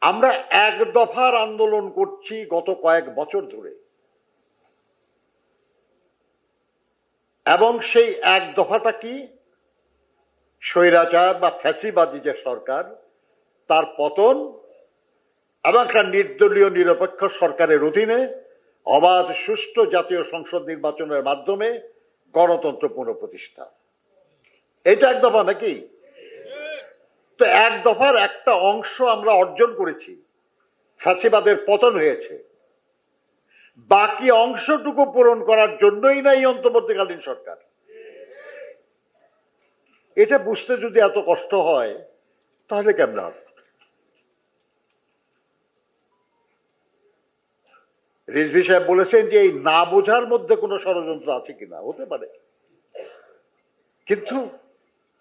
আমরা এক দফার আন্দোলন করছি গত কয়েক বছর ধরে। এবং সেই এক দফাটা কি? স্বৈরাচার বা ফ্যাসিবাদী যে সরকার, তার পতন এবং একটা নির্দলীয় নিরপেক্ষ সরকারের অধীনে অবাধ, সুষ্ঠু জাতীয় সংসদ নির্বাচনের মাধ্যমে গণতন্ত্র পুনঃপ্রতিষ্ঠা এটা এক দফা নাকি? তো এক দফার একটা অংশ আমরা অর্জন করেছি। ফ্যাসিবাদের পতন হয়েছে। বাকি অংশটুকু পূরণ করার জন্যই না এই অন্তর্বর্তীকালীন সরকার। এটা বুঝতে যদি এত কষ্ট হয়, তাহলে কেমন? হবে রিজভি সাহেব বলেছেন যে এই না বোঝার মধ্যে কোনো ষড়যন্ত্র আছে কিনা? হতে পারে। কিন্তু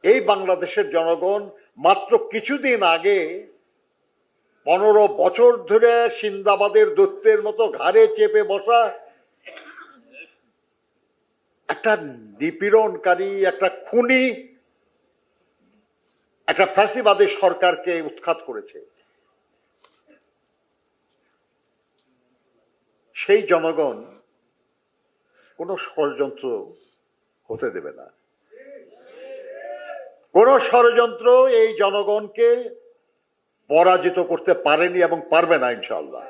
এই বাংলাদেশের জনগণ মাত্র কিছুদিন আগে পনেরো বছর ধরে সিন্দাবাদের দৈত্যের মতো ঘাড়ে চেপে বসা একটা নিপীড়নকারী, একটা খুনি, একটা ফ্যাসিবাদী সরকারকে উৎখাত করেছে। সেই জনগণ কোনো ষড়যন্ত্র হতে দেবে না। কোন ষড়যন্ত্র এই জনগণকে পরাজিত করতে পারেনি এবং পারবে না ইনশাল্লাহ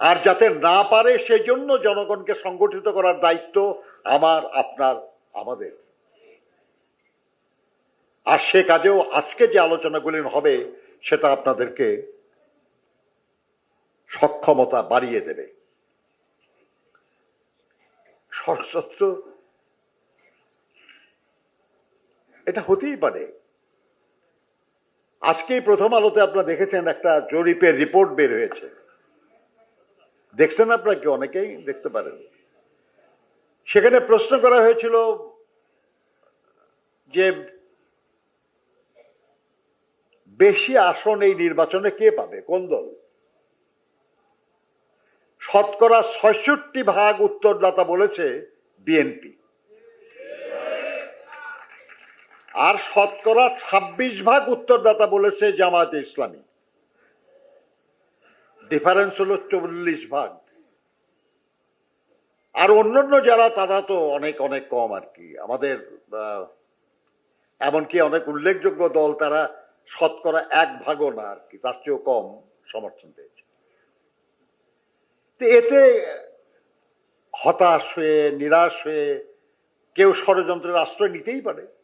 আর যাতে না পারে সেই জন্য জনগণকে সংগঠিত করার দায়িত্ব আমার, আপনার, আমাদের। আর সে কাজেও আজকে যে আলোচনাগুলি হবে, সেটা আপনাদেরকে সক্ষমতা বাড়িয়ে দেবে। ষড়যন্ত্র এটা হতেই পারে। আজকেই প্রথম আলোতে আপনারা দেখেছেন একটা জরিপের রিপোর্ট বের হয়েছে। দেখছেন আপনারা কি অনেকেই? দেখতে পারেন। সেখানে প্রশ্ন করা হয়েছিল যে, বেশি আসন এই নির্বাচনে কে পাবে? কোন দল? শতকরা ছয়ষট্টি ভাগ উত্তরদাতা বলেছে বিএনপি। আর শতকরা ছাব্বিশ ভাগ উত্তরদাতা বলেছে জামায়াতে ইসলামী। ডিফারেন্স হলো চল্লিশ ভাগ। আর অন্যান্য যারা, তারা তো অনেক অনেক কম আর কি। আমাদের এমনকি অনেক উল্লেখযোগ্য দল, তারা শতকরা এক ভাগও না আর কি। তার চেয়েও কম সমর্থন পেয়েছে। তো এতে হতাশ হয়ে, নিরাশ হয়ে কেউ ষড়যন্ত্রের আশ্রয় নিতেই পারে।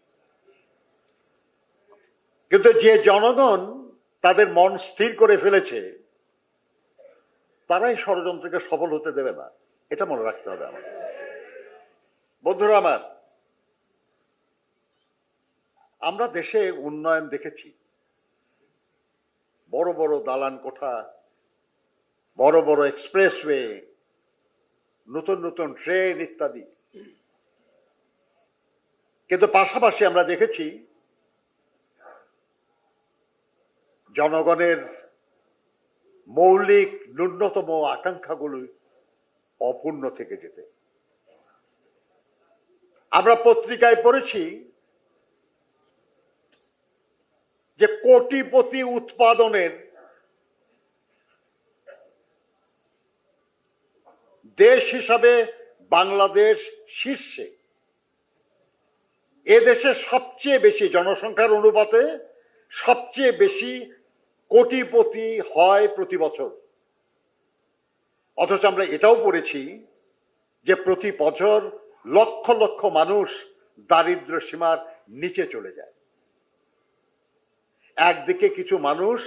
কিন্তু যে জনগণ তাদের মন স্থির করে ফেলেছে, তারাই ষড়যন্ত্রকে সফল হতে দেবে না। এটা মনে রাখতে হবে আমাদের। বন্ধুরা আমার, আমরা দেশে উন্নয়ন দেখেছি। বড় বড় দালান কোঠা, বড় বড় এক্সপ্রেসওয়ে, নতুন নতুন ট্রেন ইত্যাদি। কিন্তু পাশাপাশি আমরা দেখেছি জনগণের মৌলিক ন্যূনতম আকাঙ্ক্ষাগুলো অপূর্ণ থেকে যেতে। আমরা পত্রিকায় পড়েছি যে কোটিপতি উৎপাদনের দেশ হিসাবে বাংলাদেশ শীর্ষে এদেশে সবচেয়ে বেশি জনসংখ্যার অনুপাতে সবচেয়ে বেশি কোটিপতি হয় প্রতি বছর। অথচ আমরা এটাও পড়েছি যে প্রতি বছর লক্ষ লক্ষ মানুষ দারিদ্র সীমার নিচে চলে যায়। একদিকে কিছু মানুষ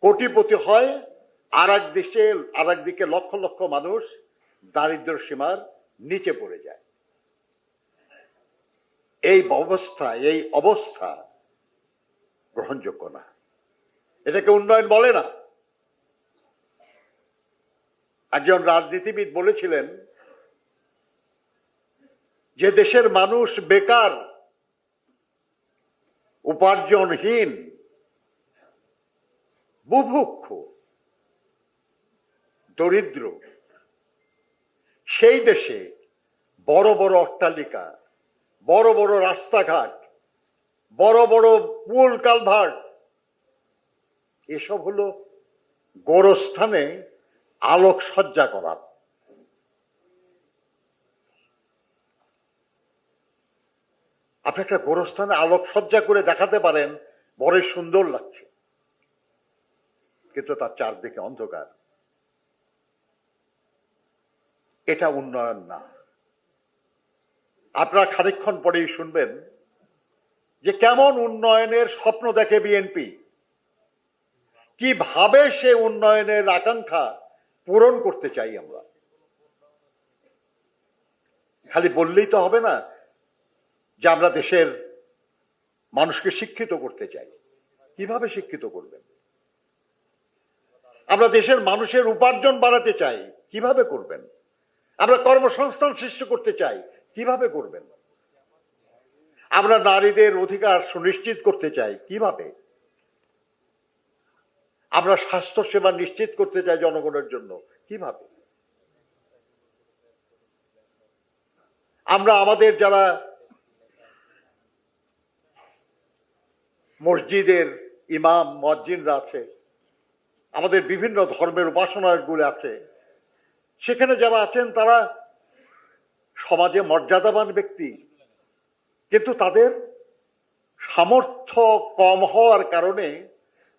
কোটিপতি হয় আর এক দেশে আর একদিকে লক্ষ লক্ষ মানুষ দারিদ্র সীমার নিচে পড়ে যায়। এই অবস্থা এই অবস্থা গ্রহণযোগ্য না। এটাকে উন্নয়ন বলে না। একজন রাজনীতিবিদ বলেছিলেন যে দেশের মানুষ বেকার, উপার্জনহীন, বুভুক্ষ, দরিদ্র, সেই দেশে বড় বড় অট্টালিকা, বড় বড় রাস্তাঘাট, বড় বড় পুল কালভার্ট এসব হলো গোরস্থানে আলোকসজ্জা করা। আপনি একটা গোরস্থানে আলোকসজ্জা করে দেখাতে পারেন, বড়ই সুন্দর লাগছে। কিন্তু তার চারদিকে অন্ধকার। এটা উন্নয়ন না। আপনারা খানিক্ষণ পরেই শুনবেন যে কেমন উন্নয়নের স্বপ্ন দেখে বিএনপি। কীভাবে সে উন্নয়নের আকাঙ্ক্ষা পূরণ করতে চাই আমরা? খালি বললেই তো হবে না যে আমরা দেশের মানুষকে শিক্ষিত করতে চাই। কীভাবে শিক্ষিত করবেন? আমরা দেশের মানুষের উপার্জন বাড়াতে চাই, কীভাবে করবেন? আমরা কর্মসংস্থান সৃষ্টি করতে চাই, কীভাবে করবেন? আমরা নারীদের অধিকার সুনিশ্চিত করতে চাই, কীভাবে? আমরা স্বাস্থ্য সেবা নিশ্চিত করতে চাই জনগণের জন্য। কীভাবে? আমরা আমাদের যারা মসজিদের ইমাম মজ্জিনরা আছে, আমাদের বিভিন্ন ধর্মের উপাসনাগুলো আছে, সেখানে যারা আছেন তারা সমাজে মর্যাদাবান ব্যক্তি। কিন্তু তাদের সামর্থ্য কম হওয়ার কারণে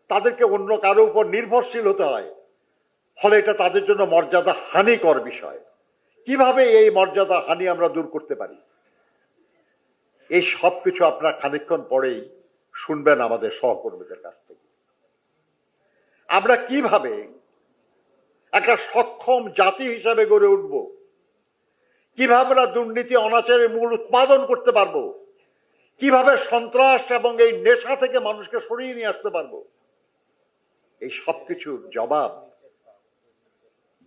তাদেরকে অন্য কারও উপর নির্ভরশীল হতে হয়। ফলে এটা তাদের জন্য মর্যাদা হানিকর বিষয়। কীভাবে এই মর্যাদা হানি আমরা দূর করতে পারি? এই সব কিছু আপনারা খানিক্ষণ পরেই শুনবেন আমাদের সহকর্মীদের কাছ থেকে। আমরা কীভাবে একটা সক্ষম জাতি হিসাবে গড়ে উঠব? কীভাবে আমরা দুর্নীতি, অনাচারের মূল উৎপাদন করতে পারব? কীভাবে সন্ত্রাস এবং এই নেশা থেকে মানুষকে সরিয়ে নিয়ে আসতে পারব? এই সব কিছুর জবাব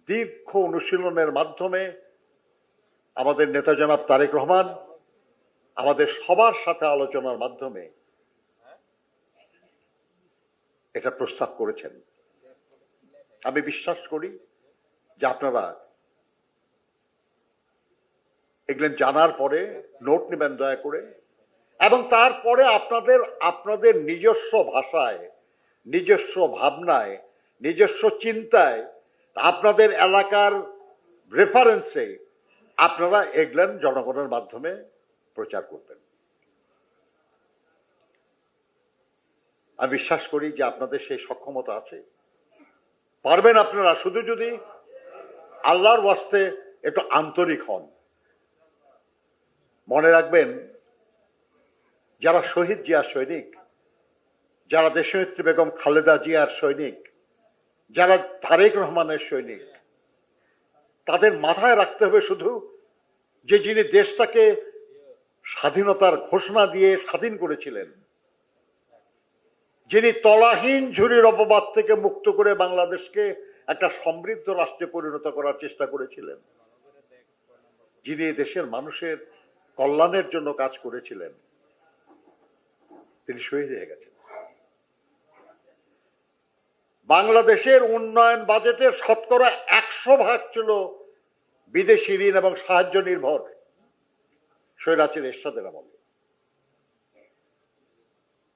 দীর্ঘ অনুশীলনের মাধ্যমে আমাদের নেতা জনাব তারেক রহমান, আমাদের সবার সাথে আলোচনার মাধ্যমে এটা প্রস্তাব করেছেন। আমি বিশ্বাস করি যে আপনারা এগুলো জানার পরে নোট নেবেন দয়া করে, এবং তারপরে আপনাদের আপনাদের নিজস্ব ভাষায় নিজস্ব ভাবনায়, নিজস্ব চিন্তায়, আপনাদের এলাকার রেফারেন্সে আপনারা এগলেন জনগণের মাধ্যমে প্রচার করবেন। আমি বিশ্বাস করি যে আপনাদের সেই সক্ষমতা আছে। পারবেন আপনারা, শুধু যদি আল্লাহর ওয়াস্তে একটু আন্তরিক হন। মনে রাখবেন, যারা শহীদ জিয়ার সৈনিক যারা দেশনেত্রী বেগম খালেদা জিয়ার সৈনিক, যারা তারেক রহমানের সৈনিক, তাদের মাথায় রাখতে হবে শুধু যে যিনি দেশটাকে স্বাধীনতার ঘোষণা দিয়ে স্বাধীন করেছিলেন, যিনি তলাহীন ঝুরির অপবাদ থেকে মুক্ত করে বাংলাদেশকে একটা সমৃদ্ধ রাষ্ট্রে পরিণত করার চেষ্টা করেছিলেন, যিনি দেশের মানুষের কল্যাণের জন্য কাজ করেছিলেন, তিনি শহীদ হয়ে গেছেন। বাংলাদেশের উন্নয়ন বাজেটের শতকরা একশো ভাগ ছিল বিদেশি ঋণ এবং সাহায্য নির্ভর স্বৈরাচের এরশাদের আমলে।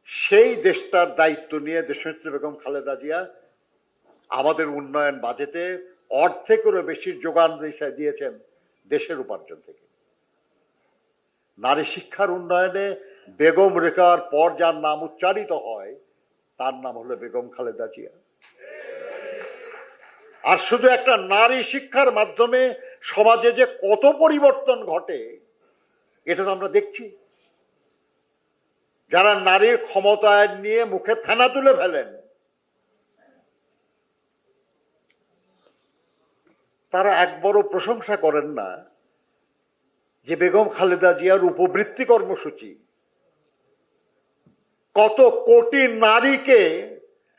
সেই দেশটার দায়িত্ব নিয়ে দেশনেত্রী বেগম খালেদা জিয়া আমাদের উন্নয়ন বাজেটে অর্ধেকেরও বেশি যোগান দিয়েছেন দেশের উপার্জন থেকে। নারী শিক্ষার উন্নয়নে বেগম রেখার পর যার নাম উচ্চারিত হয়, তার নাম হলো বেগম খালেদা জিয়া। আর শুধু একটা নারী শিক্ষার মাধ্যমে সমাজে যে কত পরিবর্তন ঘটে, এটা তো আমরা দেখছি। যারা নারীর ক্ষমতায়ন নিয়ে মুখে ফেনা তুলে ফেলেন, তারা একবারও প্রশংসা করেন না যে বেগম খালেদা জিয়ার উপবৃত্তি কর্মসূচি। কত কোটি নারীকে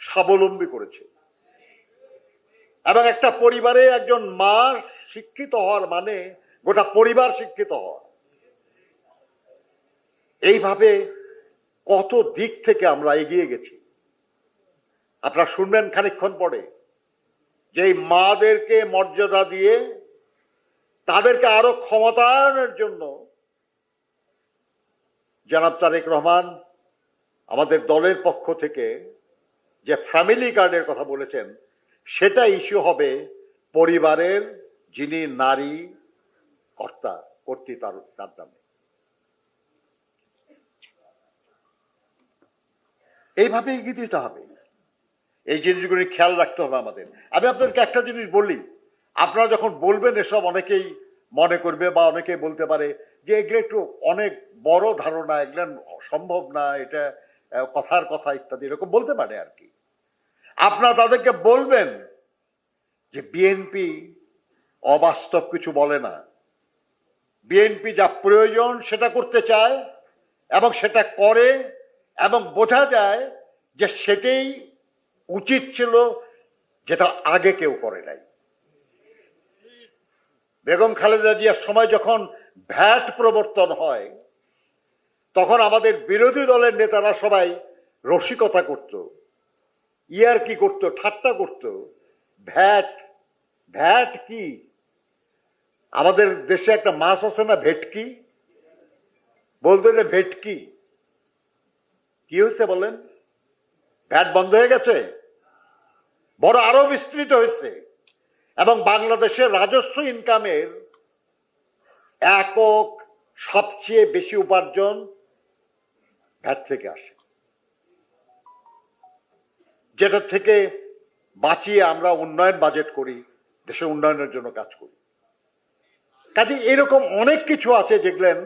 স্বাবলম্বী করেছে। এবং একটা পরিবারে একজন মা শিক্ষিত হওয়ার মানে গোটা পরিবার শিক্ষিত হওয়া। এইভাবে কত দিক থেকে আমরা এগিয়ে গেছি। আপনারা শুনবেন খানিক্ষণ পরে যে এই মাদেরকে মর্যাদা দিয়ে তাদেরকে আরও ক্ষমতায়নের জন্য জনাব তারেক রহমান আমাদের দলের পক্ষ থেকে যে ফ্যামিলি কার্ডের কথা বলেছেন সেটা ইস্যু হবে পরিবারের যিনি নারী কর্তা, কর্তৃ তার তার নামে। এইভাবে এগিয়ে দিতে হবে। এই জিনিসগুলি খেয়াল রাখতে হবে আমাদের। আমি আপনাদেরকে একটা জিনিস বলি। আপনারা যখন বলবেন এসব অনেকেই মনে করবে বা অনেকেই বলতে পারে যে এগুলো একটু অনেক বড় ধারণা, এগুলো সম্ভব না, এটা কথার কথা ইত্যাদি, এরকম বলতে পারে আর কি। আপনারা তাদেরকে বলবেন যে বিএনপি অবাস্তব কিছু বলে না। বিএনপি যা প্রয়োজন সেটা করতে চায় এবং সেটা করে এবং বোঝা যায় যে সেটাই উচিত ছিল যেটা আগে কেউ করে নাই। বেগম খালেদা জিয়ার সময় যখন ভ্যাট প্রবর্তন হয়, তখন আমাদের বিরোধী দলের নেতারা সবাই রসিকতা করত। ইয়ার কি করত, ঠাট্টা করত? ভ্যাট ভ্যাট কি? আমাদের দেশে একটা মাছ আছে না, ভেটকি? বলতো এটা ভেটকি। কি হয়েছে বলেন? ভ্যাট বন্ধ হয়ে গেছে? বড় আরও বিস্তৃত হয়েছে। এবং বাংলাদেশের রাজস্ব ইনকামের একক সবচেয়ে বেশি উপার্জন ভ্যাট থেকে আসে। যেটা থেকে বাঁচিয়ে আমরা উন্নয়ন বাজেট করি, দেশের উন্নয়নের জন্য কাজ করি। কাজে এরকম অনেক কিছু আছে যেগুলেন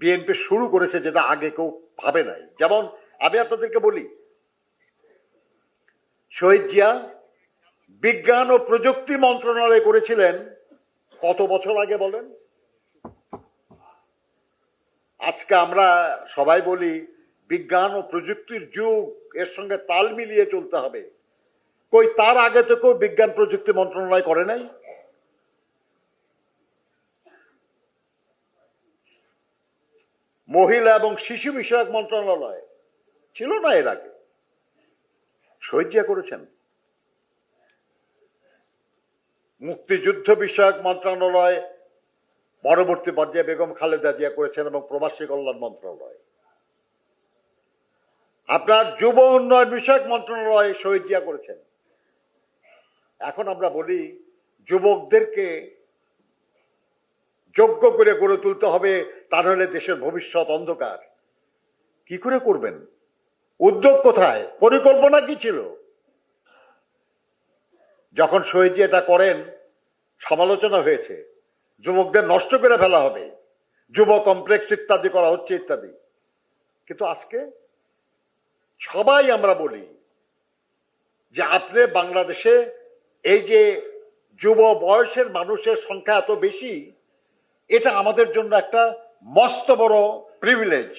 বিএনপি শুরু করেছে যেটা আগে কেউ ভাবে নাই। যেমন আমি আপনাদেরকে বলি, শহীদ জিয়া বিজ্ঞান ও প্রযুক্তি মন্ত্রণালয় করেছিলেন, কত বছর আগে বলেন? আজকে আমরা সবাই বলি বিজ্ঞান ও প্রযুক্তির যুগ, এর সঙ্গে তাল মিলিয়ে চলতে হবে। কই তার আগে তো কেউ বিজ্ঞান প্রযুক্তি মন্ত্রণালয় করে নাই? মহিলা এবং শিশু বিষয়ক মন্ত্রণালয় ছিল না এর আগে? জিয়া করেছেন? মুক্তিযুদ্ধ বিষয়ক মন্ত্রণালয়, পরবর্তী পর্যায়ে বেগম খালেদা জিয়া করেছেন এবং প্রবাসী কল্যাণ মন্ত্রণালয়। আপনার যুব উন্নয়ন বিষয়ক মন্ত্রণালয় শহীদ জিয়া করেছেন। এখন আমরা বলি, যুবকদেরকে যোগ্য করে গড়ে তুলতে হবে, তা নাহলে দেশের ভবিষ্যৎ অন্ধকার। কি করে করবেন? উদ্যোগ কোথায়? পরিকল্পনা কি ছিল? যখন শহীদ এটা করেন, সমালোচনা হয়েছে, যুবকদের নষ্ট করে ফেলা হবে, যুব কমপ্লেক্স ইত্যাদি করা হচ্ছে ইত্যাদি। কিন্তু আজকে সবাই আমরা বলি যে আপনি বাংলাদেশে এই যে যুব বয়সের মানুষের সংখ্যা এত বেশি, এটা আমাদের জন্য একটা মস্ত বড় প্রিভিলেজ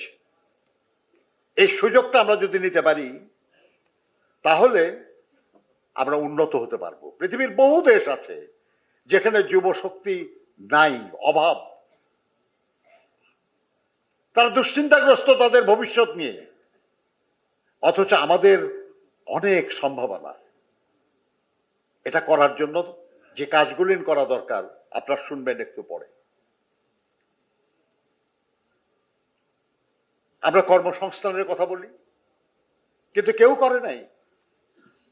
এই সুযোগটা আমরা যদি নিতে পারি, তাহলে আমরা উন্নত হতে পারব। পৃথিবীর বহু দেশ আছে যেখানে যুব শক্তি নাই, অভাব। তারা দুশ্চিন্তাগ্রস্ত তাদের ভবিষ্যৎ নিয়ে। অথচ আমাদের অনেক সম্ভাবনা। এটা করার জন্য যে কাজগুলি করা দরকার, আপনার শুনবেন একটু পরে। আমরা কর্মসংস্থানের কথা বলি, কিন্তু কেউ করে নাই।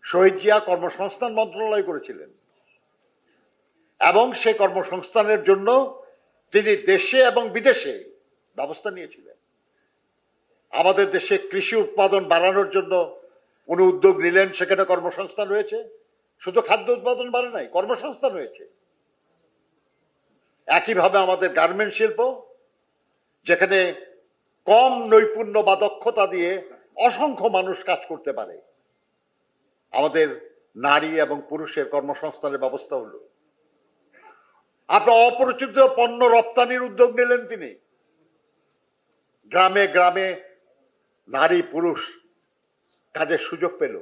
শহীদ জিয়া কর্মসংস্থান মন্ত্রণালয় করেছিলেন। এবং সেই কর্মসংস্থানের জন্য তিনি দেশে এবং বিদেশে ব্যবস্থা নিয়েছিলেন। আমাদের দেশে কৃষি উৎপাদন বাড়ানোর জন্য উনি উদ্যোগ নিলেন সেখানে কর্মসংস্থান রয়েছে? শুধু খাদ্য উৎপাদন বাড়ে নাই, কর্মসংস্থান হয়েছে একইভাবে আমাদের গার্মেন্ট শিল্প, যেখানে কম নৈপুণ্য বা দক্ষতা দিয়ে অসংখ্য মানুষ কাজ করতে পারে। আমাদের নারী এবং পুরুষের কর্মসংস্থানের ব্যবস্থা হলো। আপনার অপরিচিত পণ্য রপ্তানির উদ্যোগ নিলেন তিনি। গ্রামে গ্রামে নারী, পুরুষ কাজের সুযোগ পেল।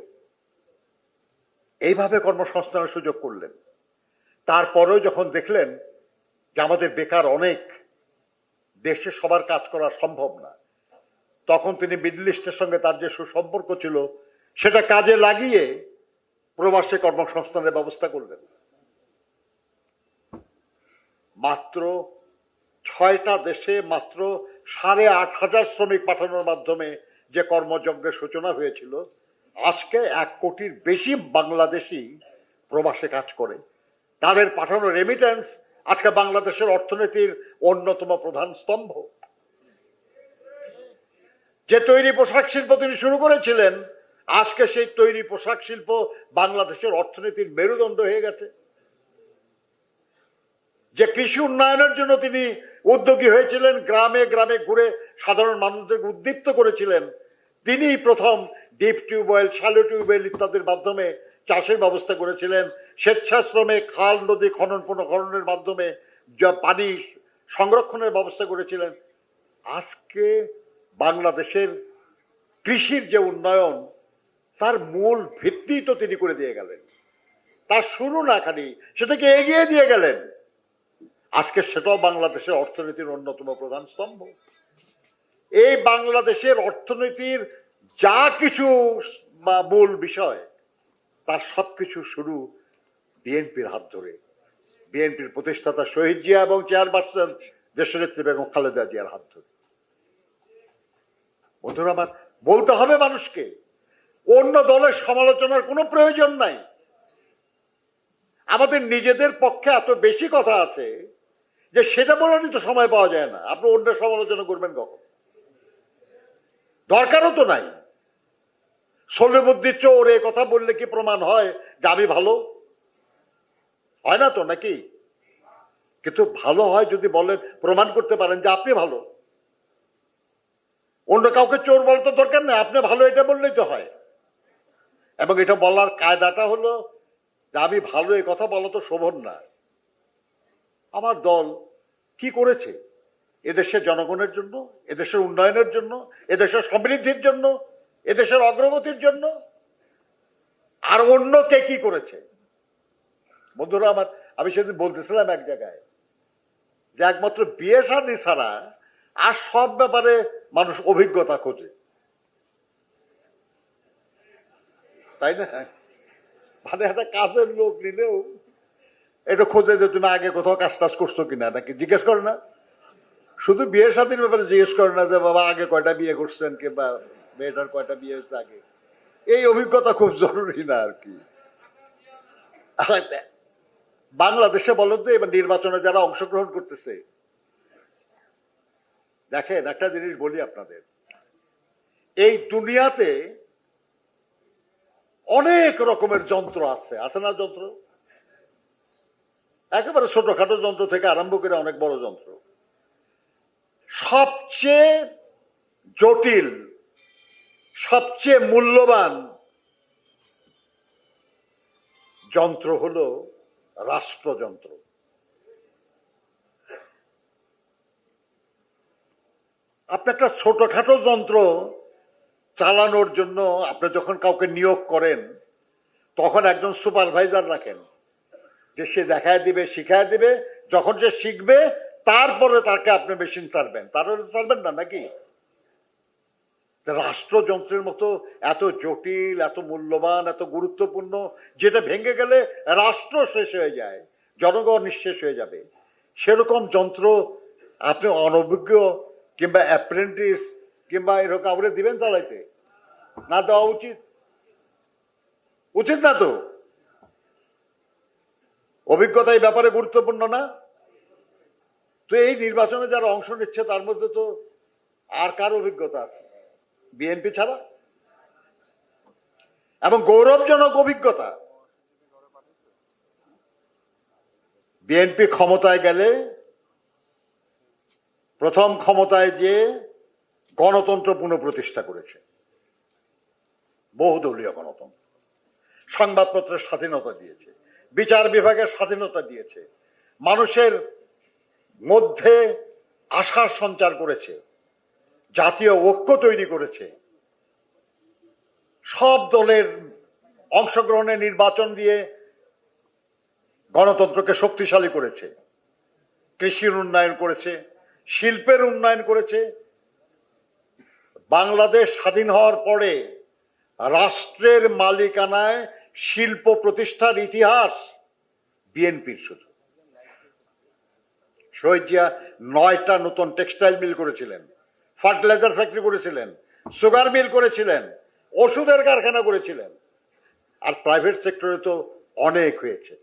এইভাবে কর্মসংস্থানের সুযোগ করলেন। তারপরেও যখন দেখলেন যে আমাদের বেকার অনেক, দেশে সবার কাজ করা সম্ভব না, তখন তিনি মিডল ইস্টের সঙ্গে তার যে সুসম্পর্ক ছিল, সেটা কাজে লাগিয়ে প্রবাসে কর্মসংস্থানের ব্যবস্থা করলেন। মাত্র ছয়টা দেশে মাত্র সাড়ে আট হাজার শ্রমিক পাঠানোর মাধ্যমে যে কর্মযজ্ঞের সূচনা হয়েছিল, আজকে এক কোটির বেশি বাংলাদেশি প্রবাসে কাজ করে। তাদের পাঠানো রেমিটেন্স আজকে বাংলাদেশের অর্থনীতির অন্যতম প্রধান স্তম্ভ। যে তৈরি পোশাক শিল্প তিনি শুরু করেছিলেন, আজকে সেই তৈরি পোশাক শিল্প বাংলাদেশের অর্থনীতির মেরুদণ্ড হয়ে গেছে। যে কৃষি উন্নয়নের জন্য তিনি উদ্যোগী হয়েছিলেন, গ্রামে গ্রামে ঘুরে সাধারণ মানুষদের উদ্দীপ্ত করেছিলেন তিনি প্রথম ডিপ টিউবওয়েল শ্যালো টিউবওয়েল ইত্যাদির মাধ্যমে চাষের ব্যবস্থা করেছিলেন। স্বেচ্ছাশ্রমে খাল, নদী, খনন, পুনঃখননের মাধ্যমে যা পানি সংরক্ষণের ব্যবস্থা করেছিলেন। আজকে বাংলাদেশের কৃষির যে উন্নয়ন, তার মূল ভিত্তি তো তিনি করে দিয়ে গেলেন। তার শুরু না খালি, সেটাকে এগিয়ে দিয়ে গেলেন। আজকে সেটাও বাংলাদেশের অর্থনীতির অন্যতম প্রধান স্তম্ভ। এই বাংলাদেশের অর্থনীতির যা কিছু মূল বিষয়, তার সবকিছু শুরু বিএনপির হাত ধরে। বিএনপির প্রতিষ্ঠাতা শহীদ জিয়া এবং চেয়ারপারসন দেশনেত্রী বেগম খালেদা জিয়ার হাত ধরে। বন্ধুরা, আমার বলতে হবে মানুষকে, অন্য দলের সমালোচনার কোনো প্রয়োজন নাই। আমাদের নিজেদের পক্ষে এত বেশি কথা আছে যে সেটা বলারই তো সময় পাওয়া যায় না। আপনি অন্য সমালোচনা করবেন কখন? দরকারও তো নাই। সলিমুদ্দি চোর, এ কথা বললে কি প্রমাণ হয়? যে আমি ভালো? হয় না তো নাকি? কিন্তু ভালো হয় যদি বলেন, প্রমাণ করতে পারেন যে আপনি ভালো। অন্য কাউকে চোর বলতে দরকার নেই, আপনি ভালো এটা বললেই তো হয়। এবং এটা বলার কায়দাটা হলো, যে আমি ভালো এ কথা বলা তো শোভন না। আমার দল কি করেছে? এদেশের জনগণের জন্য, এদেশের উন্নয়নের জন্য, এদেশের সমৃদ্ধির জন্য, এদেশের অগ্রগতির জন্য। আর অন্য কে কি করেছে? বন্ধুরা, আমার, আমি সেদিন বলতেছিলাম এক জায়গায় যে একমাত্র বিয়ে শাদী ছাড়া আর সব ব্যাপারে মানুষ অভিজ্ঞতা খোঁজে। তাই না? মানে একটা কাজের লোক নিলেও এটা খোঁজে যে তুমি আগে কোথাও কাজ টাজ করছ কিনা, নাকি জিজ্ঞেস করে না। শুধু বিয়ের সাথীর ব্যাপারে জিজ্ঞেস করে না যে, বাবা, আগে কয়টা বিয়ে করছেন? কিংবা, মেয়েটার কয়টা বিয়ে হয়েছে আগে? এই অভিজ্ঞতা খুব জরুরি না আর কি। বাংলাদেশে বলেন তো, এবার নির্বাচনে যারা অংশগ্রহণ করতেছে। দেখেন, একটা জিনিস বলি আপনাদের। এই দুনিয়াতে অনেক রকমের যন্ত্র আছে। আছে না যন্ত্র? একেবারে ছোটখাটো যন্ত্র থেকে আরম্ভ করে অনেক বড় যন্ত্র। সবচেয়ে জটিল, সবচেয়ে মূল্যবান যন্ত্র হল রাষ্ট্রযন্ত্র। আপনি একটা ছোটখাটো যন্ত্র চালানোর জন্য আপনি যখন কাউকে নিয়োগ করেন, তখন একজন সুপারভাইজার রাখেন, যে সে দেখায় দিবে, শিখায় দিবে, যখন সে শিখবে তারপরে তাকে আপনি মেশিন ছাড়বেন। তারপরে ছাড়বেন না নাকি? রাষ্ট্রযন্ত্রের মতো এত জটিল, এত মূল্যবান, এত গুরুত্বপূর্ণ, যেটা ভেঙে গেলে রাষ্ট্র শেষ হয়ে যায়, জনগণ নিঃশেষ হয়ে যাবে। সেরকম যন্ত্র আপনি অনভিজ্ঞ কিংবা অ্যাপ্রেন্টিস কিংবা এরকম কাউরে দিবেন চালাইতে? না দেওয়া উচিত। উচিত না তো? অভিজ্ঞতা এই ব্যাপারে গুরুত্বপূর্ণ না? তো এই নির্বাচনে যারা অংশ নিচ্ছে, তার মধ্যে তো আর কার অভিজ্ঞতা আছে? বিএনপি ছাড়া? এবং গৌরবজনক অভিজ্ঞতা? বিএনপি ক্ষমতায় গেলে, প্রথম ক্ষমতায় যে গণতন্ত্র পুনঃপ্রতিষ্ঠা করেছে। বহুদলীয় গণতন্ত্র। সংবাদপত্রের স্বাধীনতা দিয়েছে। বিচার বিভাগের স্বাধীনতা দিয়েছে। মানুষের মধ্যে আশার সঞ্চার করেছে, জাতীয় ঐক্য তৈরি করেছে। সব দলের অংশগ্রহণে নির্বাচন দিয়ে গণতন্ত্রকে শক্তিশালী করেছে, কৃষির উন্নয়ন করেছে, শিল্পের উন্নয়ন করেছে। বাংলাদেশ স্বাধীন হওয়ার পরে রাষ্ট্রের মালিকানায় শিল্প প্রতিষ্ঠার ইতিহাস বিএনপির শুধু। শহীদ জিয়া নয়টা নতুন টেক্সটাইল মিল করেছিলেন, ফার্টিলাইজার ফ্যাক্টরি করেছিলেন, সুগার মিল করেছিলেন, ওষুধের কারখানা করেছিলেন। আর প্রাইভেট সেক্টরে তো অনেক হয়েছে।